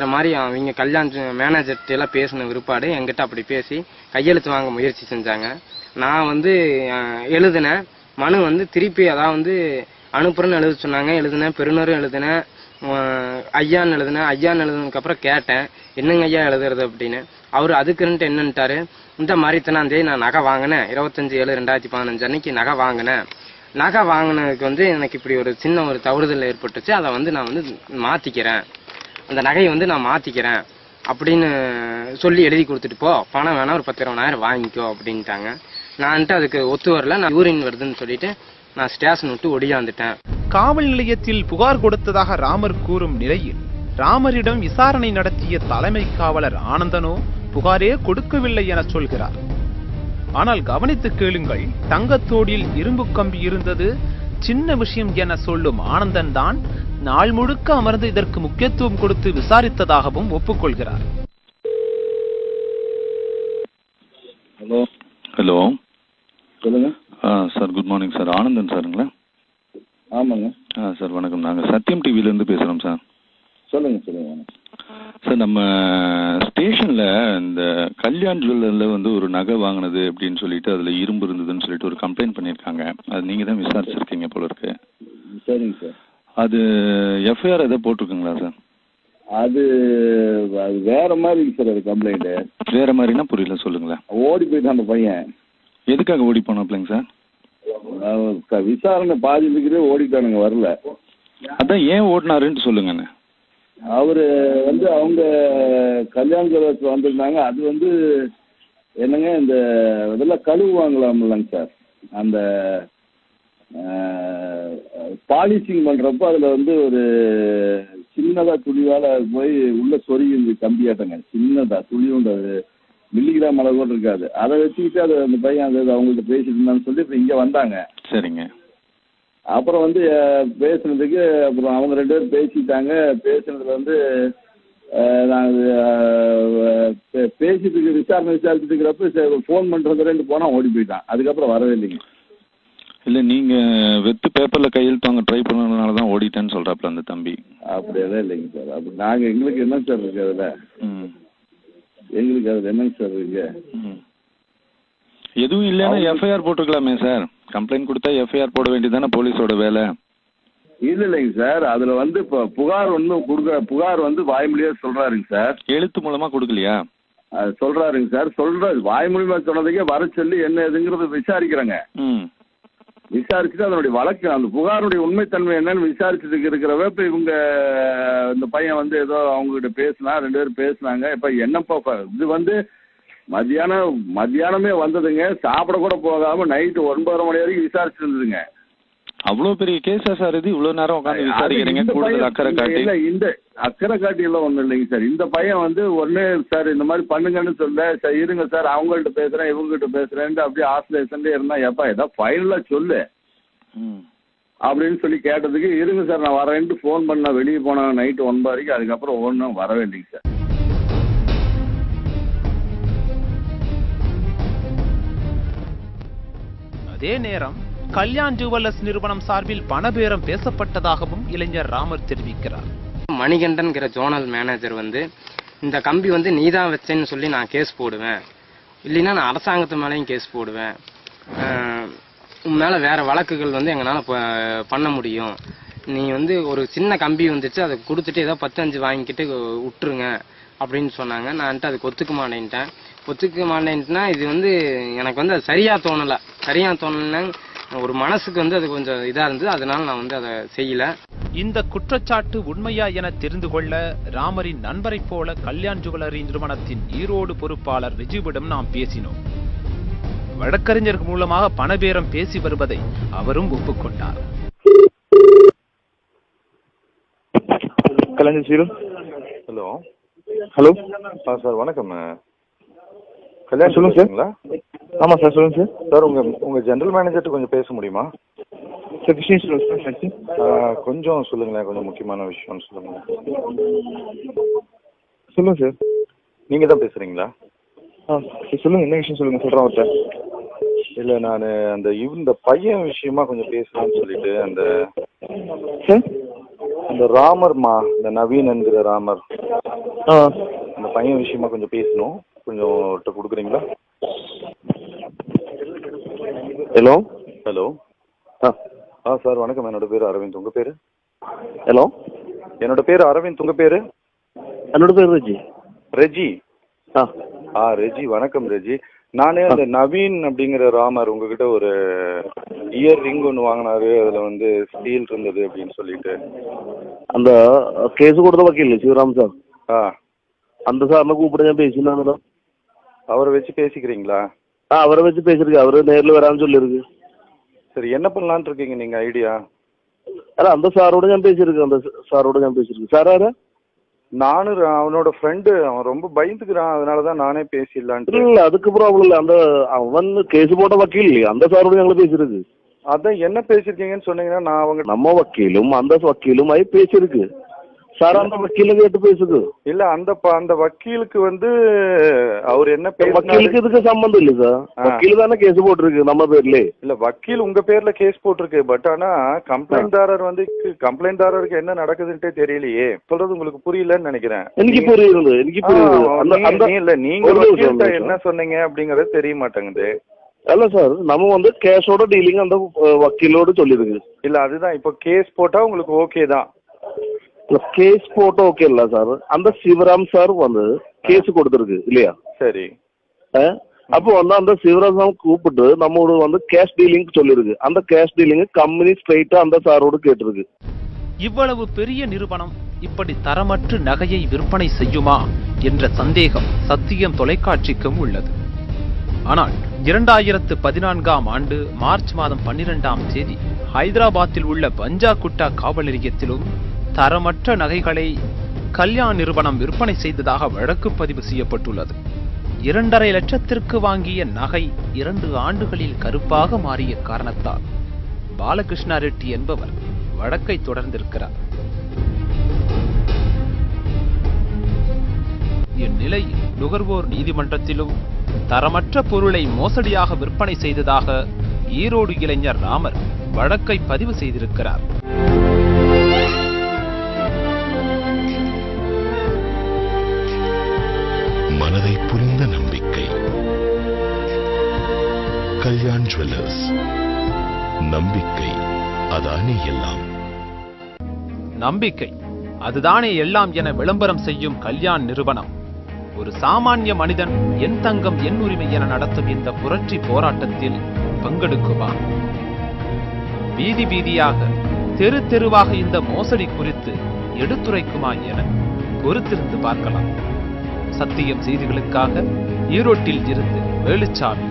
அப்படிங்கிற மாதிரி அவங்க கல்யாண மேனேஜர்கிட்ட எல்லாம் பேசின விருப்பாடு. என்கிட்ட அப்படி பேசி கையெழுத்து வாங்க முயற்சி செஞ்சாங்க. நான் வந்து எழுதினேன். மனு வந்து திருப்பி அதாவது வந்து அனுப்புறேன்னு எழுத சொன்னாங்க. எழுதினேன் பெருநரும் எழுதினேன் ஐயான்னு எழுதினேன். ஐயான்னு எழுதுனதுக்கப்புறம் கேட்டேன் என்னங்க ஐயா எழுதுறது? அப்படின்னு. அவர் அதுக்குன்ட்டு என்னன்ட்டாரு இந்த மாதிரி இத்தனாந்தேதி நான் நகை வாங்கினேன். இருபத்தஞ்சு ஏழு ரெண்டாயிரத்தி பதினஞ்சு அன்னைக்கு நகை வாங்கினேன். நகை வாங்கினதுக்கு வந்து எனக்கு இப்படி ஒரு சின்ன ஒரு தவறுதல் ஏற்பட்டுச்சு. அதை வந்து நான் வந்து மாத்திக்கிறேன். அந்த நகையை வந்து நான் மாத்திக்கிறேன் அப்படின்னு சொல்லி எழுதி கொடுத்துட்டு போ. பணம் வேணா ஒரு பத்து இருபதாயிரம் வாங்கிக்கோ அப்படின்ட்டாங்க. நான்ட்டு அதுக்கு ஒத்து வரல. நான் யூரின் வருதுன்னு சொல்லிட்டு நான் ஸ்டேஷன் விட்டு ஒடியாந்துட்டேன். காவல் நிலையத்தில் புகார் கொடுத்ததாக ராமர் கூறும் நிலையில் ராமரிடம் விசாரணை நடத்திய தலைமை காவலர் ஆனந்தனோ புகாரே கொடுக்கவில்லை என சொல்கிறார். ஆனால் கவனித்து கேளுங்கள் தங்கத்தோடில் இரும்பு கம்பி இருந்தது சின்ன விஷயம் என சொல்லும் ஆனந்தன் தான் நாள் முழுக்க அமர்ந்து இதற்கு முக்கியத்துவம் கொடுத்து விசாரித்ததாகவும் ஒப்புக்கொள்கிறார். ஹலோ. ஹலோ. சொல்லுங்க. ஆ sir good morning sir. Anandan சாருங்களா? ஆமாங்க. ஆ சார் வணக்கம். நாங்கள் சத்யம் டிவிலேருந்து பேசுகிறோம் சார். சொல்லுங்க சொல்லுங்க சார் நம்ம ஸ்டேஷனில் இந்த கல்யாண் ஜுவல்லரில் வந்து ஒரு நகை வாங்கினது அப்படின்னு சொல்லிட்டு அதில் இரும்பு இருந்ததுன்னு சொல்லிட்டு ஒரு கம்ப்ளைண்ட் பண்ணியிருக்காங்க. அது நீங்கள் தான் விசாரிச்சிருக்கீங்க போல இருக்கு. சரிங்க சார். அது எஃப்ஐஆர் எதாவது போட்டிருக்குங்களா சார்? அது அது வேற மாதிரி இருக்கு சார் அது கம்ப்ளைண்ட் வேற மாதிரினா புரியல சொல்லுங்களேன். ஓடி போயிட்டான் அந்த பையன். எதுக்காக ஓடி போனாப்லைங்க சார்? க- விசாரணை பாதி இருக்கிறே ஓடிட்டானுங்க வரல. அதான் ஏன் ஓடினாருன்ட்டு சொல்லுங்கண்ணே. அவரு வந்து அவங்க கல்யாண ஜுவல்லர்ஸ் வந்திருந்தாங்க. அது வந்து என்னங்க இந்த இதெல்லாம் கழுவுவாங்களாம்லங்க சார். அந்த பாலிஷிங் பண்ணுறப்போ அதுல வந்து ஒரு சின்னதா துளியால போய் உள்ள சொருகி கம்பியாட்டங்க சின்னதா துணி உண்டு அது. மில்லிகிராம் அளவு கூட இருக்காது. அதை வச்சுக்கிட்டு அது அந்த பையன் அது அவங்கள்ட்ட பேசிட்டு இருந்தான்னு சொல்லி இப்ப இங்க வந்தாங்க. சரிங்க. அப்புறம் வந்து பேசுனதுக்கு அப்புறம் அவங்க ரெண்டு பேரும் பேசிட்டாங்க. பேசுனதுல வந்து பே- பேசிட்டு விசாரணை விசாரிச்சுட்டு இருக்கிறப்ப ஃபோன் பண்றது ரெண்டு போனா ஓடி போயிட்டான். அதுக்கப்புறம் வரவே இல்லைங்க. இல்லை நீங்கள் வெத்து பேப்பரில் கையெழுத்து வாங்க ட்ரை பண்ணதுனால தான் ஓடிட்டேன்னு சொல்கிறாப்புல அந்த தம்பி. அப்படியெல்லாம் இல்லைங்க சார். அப்படி நாங்க எங்களுக்கு என்ன சார் இருக்கு அதுல? எங்களுக்கு அதுல என்னங்க சார் இருக்கு. எதுவும் இல்லைன்னா எஃப்ஐஆர் போட்டுக்கலாமே சார். கம்ப்ளைண்ட் கொடுத்தா எஃப்ஐஆர் போட வேண்டியதானே போலீஸோட வேலை? இல்ல இல்லைங்க சார். அதுல வந்து இப்போ புகார் ஒன்றும் கொடுக்க புகார் வந்து வாய்மொழியா சொல்றாருங்க சார். எழுத்து மூலமா கொடுக்கலையா? அது சொல்றாருங்க சார். சொல்றாரு வாய்மொழியா சொன்னதுக்கே வர சொல்லி என்ன ஏதுங்கிறத விசாரிக்கிறேங்க. விசாரிச்சுட்டு அதனுடைய வழக்கு அந்த புகாருடைய உண்மைத்தன்மை என்னன்னு விசாரிச்சுட்டு இருக்கிறவ இப்ப இவங்க இந்த பையன் வந்து ஏதோ அவங்க கிட்ட பேசினா ரெண்டு பேரும் பேசினாங்க. இப்ப என்னப்பா இது வந்து மத்தியானம் மத்தியானமே வந்ததுங்க. சாப்பிட கூட போகாம நைட்டு ஒன்பதரை மணி வரைக்கும் விசாரிச்சுட்டு இருந்ததுங்க அவ்வளோ பெரிய கேஸா சார் இது? இவ்வளோ நேரம் உட்காந்து விசாரிக்கிறீங்க? கூடுதல் அக்கறை காட்டி. இல்ல இந்த அக்கறை காட்டி எல்லாம் ஒண்ணும் இல்லைங்க சார். இந்த பையன் வந்து ஒண்ணு சார் இந்த மாதிரி பண்ணுங்கன்னு சொல்ல சார் இருங்க சார் அவங்கள்ட்ட பேசுறேன் இவங்ககிட்ட பேசுறேன்ட்டு அப்படியே ஆசிலேஷன்ல இருந்தா எப்பா ஏதாவது ஃபைனலா சொல்லு. அப்படின்னு சொல்லி கேட்டதுக்கு இருங்க சார் நான் வரேன்ட்டு ஃபோன் பண்ண வெளியே போனேன் நைட்டு ஒன்பது வரைக்கும் அதுக்கப்புறம் ஒன்றும் வரவே இல்லைங்க சார். அதே நேரம் கல்யாண் ஜுவல்லர்ஸ் நிறுவனம் சார்பில் பணபேரம் பேசப்பட்டதாகவும் இளைஞர் ராமர் தெரிவிக்கிறார். மணிகண்டன்கிற ஜோனல் மேனேஜர் வந்து இந்த கம்பி வந்து நீதான் வச்சேன்னு சொல்லி நான் கேஸ் போடுவேன். இல்லைன்னா நான் அரசாங்கத்து மேலேயும் கேஸ் போடுவேன். உன் மேலே வேற வழக்குகள் வந்து எங்களால் ப- பண்ண முடியும். நீ வந்து ஒரு சின்ன கம்பி வந்துச்சு அதை கொடுத்துட்டு ஏதோ பத்து அஞ்சு வாங்கிக்கிட்டு விட்டுருங்க அப்படின்னு சொன்னாங்க. நான் அதுக்கு ஒத்துக்க மாட்டேன்ட்டேன். ஒத்துக்க மாட்டேன்ட்டுனா இது வந்து எனக்கு வந்து அது சரியா தோணல. சரியா தோணலன்னா ஒரு மனசுக்கு வந்து அது கொஞ்சம் இதா இருந்தது. அதனால நான் வந்து அதை செய்யல. இந்த குற்றச்சாட்டு உண்மையா என தெரிந்து கொள்ள ராமரின் நண்பரைப் போல கல்யாண் ஜுவல்லரி நிறுவனத்தின் ஈரோடு பொறுப்பாளர் ரிஜுவிடம் நாம் பேசினோம். வழக்கறிஞர் மூலமாக பணபேரம் பேசி வருவதை அவரும் ஒப்புக்கொண்டார். ஹலோ. ஹலோ. ஆ சார் வணக்கம். கல்யாண் சொல்லுங்க சார். ஆமாம் சார் சொல்லுங்க சார். சார் உங்க உங்க ஜெனரல் மேனேஜர்கிட்ட கொஞ்சம் பேச முடியுமா? சார் கிருஷ்ணன் சொல்லுங்க கொஞ்சம் சொல்லுங்களேன் கொஞ்சம் முக்கியமான விஷயம் சொல்லுங்க. சொல்லுங்க சார். நீங்க தான் பேசுறீங்களா? ஆ சொல்லுங்க என்ன விஷயம் சொல்லுங்க சொல்கிறேன் அவர்கிட்ட இல்ல நான் அந்த இவ்- இந்த பையன் விஷயமா கொஞ்சம் பேசலாம்னு சொல்லிட்டு அந்த அந்த ராமர்மா இந்த நவீன் என்கிற ராமர். ஆ. அந்த பையன் விஷயமா கொஞ்சம் பேசணும். அவர்கிட்ட கொடுக்குறீங்களா? ஹலோ ஹலோ ஆ. ஆ சார் வணக்கம். என்னோட பேர் அரவிந்த். உங்க பேர்? ஹலோ என்னோட பேர் அரவிந்த். உங்க பேர்? என்னோட பேர் ரஜி. ரஜி. ஆ. ஆ ரஜி. வணக்கம் ரஜி. நானே அந்த நவீன் அப்படிங்கிற ராமர் உங்ககிட்ட ஒரு இயர் ரிங் ஒன்று வாங்கினாரு. அதில் வந்து ஸ்டீல் இருந்தது அப்படின்னு சொல்லிட்டு. அந்த கேஸ் கொடுத்த வக்கீல் சிவராம் சார். ஆ. அந்த சாரிനെ കൂപ്പിട്ട് ഞാൻ പേശിണ്ടായിരുന്നല്ലോ அவரை வச்சு பேசிக்கிறீங்களா ஆ அவரை வச்சு பேசியிருக்கு அவரு நேரில் வரான்னு சொல்லியிருக்கு சரி என்ன பண்ணலான்னு இருக்கீங்க நீங்கள் ஐடியா അല്ല அந்த സാറോട് ഞാൻ பேசியிருக்கு அந்த സാറോട് ഞാൻ பேசியிருக்கு சார் ஆரா நானும் ர- அவனோட ஃப்ரெண்டு அவன் ரொம்ப பயந்துக்கிறான் அதனால தான் நானே பேசிடலான்ட்டு இல்ல அதுக்கு ப்ராப்ளம் இல்ல அந்த அவன் கேஸ் போட்ட வக்கீல் இல்லையா அந்த சாரோட ഞങ്ങൾ பேசியிருக்கு அதான் என்ன பேசியிருக்கீங்கன்னு சொன்னீங்கன்னா நான் அவங்க நம்ம வக்கீலும் அந்த வக்கீலுமாய் பேசியிருக்கு சார் அந்த வக்கீல கேட்டு பேசுது. இல்ல அந்த அந்த வக்கீலுக்கு வந்து அவர் என்ன வக்கீலுக்கு இதுக்கு சம்பந்தம் இல்ல சார். வக்கீல் தானே கேஸ் போட்டிருக்கு நம்ம பேர்ல இல்ல வக்கீல் உங்க பேர்ல கேஸ் போட்டிருக்கு பட் ஆனா கம்ப்ளைண்ட் தாரர் வந்து கம்ப்ளைண்ட் தாரருக்கு என்ன நடக்குதுன்ட்டே தெரியலையே. சொல்றது உங்களுக்கு புரியலன்னு நினைக்கிறேன். எனக்கு புரியுது எனக்கு புரியுது. இல்ல நீங்க என்ன சொன்னீங்க அப்படிங்கறது தெரிய மாட்டேங்குது. அல்ல சார் நம்ம வந்து கேஸோட டீலிங் அந்த வக்கீலோட சொல்லிருக்கு இல்ல அதுதான். இப்ப கேஸ் போட்டா உங்களுக்கு ஓகே தான். கேஸ் போட்டோ ஓகே இல்ல சார் அந்த சிவராம் சார் வந்து கேஸ் கொடுத்துருக்கு இல்லையா? சரி. அப்போ வந்து அந்த சிவராம் சார் கூப்பிட்டு நம்மோட வந்து கேஷ் டீலிங் சொல்லியிருக்கு அந்த கேஷ் டீலிங் கம்பெனி ஸ்ட்ரைட்டா அந்த சாரோடு கேட்டிருக்கு. இவ்வளவு பெரிய நிறுவனம் இப்படி தரமற்ற நகையை விற்பனை செய்யுமா என்ற சந்தேகம் சத்தியம் தொலைக்காட்சிக்கும் உள்ளது. ஆனால் இரண்டாயிரத்து பதினான்காம் ஆண்டு மார்ச் மாதம் பன்னிரெண்டாம் தேதி ஹைதராபாத்தில் உள்ள பஞ்சாகுட்டா காவல் நிலையத்திலும் தரமற்ற நகைகளை கல்யாண் நிறுவனம் விற்பனை செய்ததாக வழக்கு பதிவு செய்யப்பட்டுள்ளது. இரண்டரை லட்சத்திற்கு வாங்கிய நகை இரண்டு ஆண்டுகளில் கருப்பாக மாறிய காரணத்தால் பாலகிருஷ்ணா ரெட்டி என்பவர் வழக்கை தொடர்ந்திருக்கிறார். இந்நிலையில் நுகர்வோர் நீதிமன்றத்திலும் தரமற்ற பொருளை மோசடியாக விற்பனை செய்ததாக ஈரோடு இளைஞர் ராமர் வழக்கை பதிவு செய்திருக்கிறார். மனதை புரிந்த நம்பிக்கை. கல்யாண் ஜுவல்லர்ஸ் நம்பிக்கை அதானே எல்லாம். நம்பிக்கை அதுதானே எல்லாம் என விளம்பரம் செய்யும் கல்யாண் நிறுவனம். ஒரு சாமானிய மனிதன் என் தங்கம் என் உரிமை என நடத்தும் இந்த புரட்சி போராட்டத்தில் பங்கெடுக்குமா? வீதி வீதியாக தெரு தெருவாக இந்த மோசடி குறித்து எடுத்துரைக்குமா என பொறுத்திருந்து பார்க்கலாம். சத்தியம் செய்திகளுக்காக ஈரோட்டில் இருந்து வேலுச்சாமி.